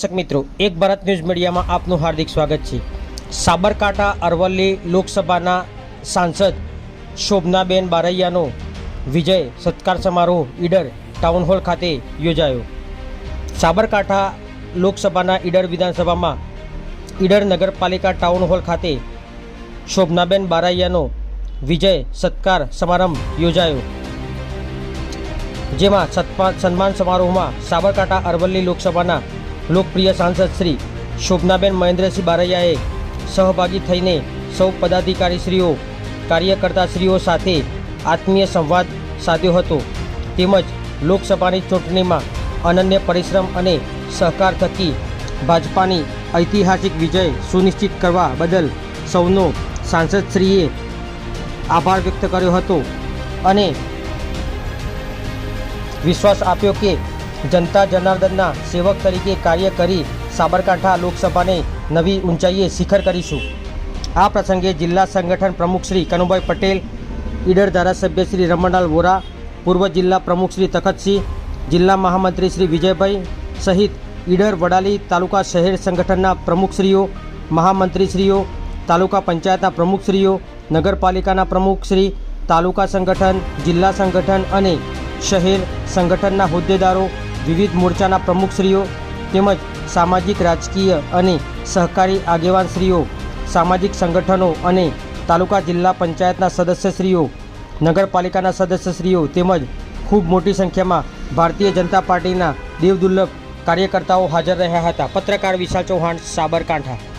દર્શક મિત્રો, એક ભારત ન્યૂઝ મીડિયામાં આપનું હાર્દિક સ્વાગત છે. સાબરકાંઠા અરવલ્લી લોકસભાના સાંસદ શોભનાબેન બારૈયાનો વિજય સત્કાર સમારોહ ઈડર ટાઉન હોલ ખાતે યોજાયો. સાબરકાંઠા લોકસભાના ઈડર વિધાનસભામાં ઈડર નગરપાલિકા ટાઉન હોલ ખાતે શોભનાબેન બારૈયાનો વિજય સત્કાર સમારંભ યોજાયો. જેમાં સન્માન સમારોહમાં સાબરકાંઠા અરવલ્લી લોકસભાના લોકપ્રિય સાંસદ શ્રી શોભનાબેન મહેન્દ્રસિંહ બારૈયાએ સહભાગી થઈને સૌ પદાધિકારીશ્રીઓ, કાર્યકર્તાશ્રીઓ સાથે આત્મીય સંવાદ સાધ્યો હતો. તેમજ લોકસભાની ચૂંટણીમાં અનન્ય પરિશ્રમ અને સહકાર થકી ભાજપાની ઐતિહાસિક વિજય સુનિશ્ચિત કરવા બદલ સૌનો સાંસદશ્રીએ આભાર વ્યક્ત કર્યો હતો અને વિશ્વાસ આપ્યો કે જનતા જનાર્દનના સેવક તરીકે કાર્ય કરી સાબરકાંઠા લોકસભાને નવી ઊંચાઈએ શિખર કરીશું. આ પ્રસંગે જિલ્લા સંગઠન પ્રમુખ શ્રી કનુભાઈ પટેલ, ઈડર ધારાસભ્ય શ્રી રમણલાલ વોરા, પૂર્વ જિલ્લા પ્રમુખ શ્રી તખતસિંહ, જિલ્લા મહામંત્રી શ્રી વિજયભાઈ સહિત ઈડર વડાલી તાલુકા શહેર સંગઠનના પ્રમુખશ્રીઓ, મહામંત્રીશ્રીઓ, તાલુકા પંચાયતના પ્રમુખશ્રીઓ, નગરપાલિકાના પ્રમુખશ્રી તાલુકા સંગઠન, જિલ્લા સંગઠન અને શહેર સંગઠનના હોદ્દેદારો વિવિધ મોરચાના પ્રમુખશ્રીઓ તેમજ સામાજિક, રાજકીય અને સહકારી આગેવાનશ્રીઓ, સામાજિક સંગઠનો અને તાલુકા જિલ્લા પંચાયતના સદસ્યશ્રીઓ, નગરપાલિકાના સદસ્યશ્રીઓ તેમજ ખૂબ મોટી સંખ્યામાં ભારતીય જનતા પાર્ટીના દેવદુર્લભ કાર્યકર્તાઓ હાજર રહ્યા હતા. પત્રકાર વિશાલ ચૌહાણ, સાબરકાંઠા.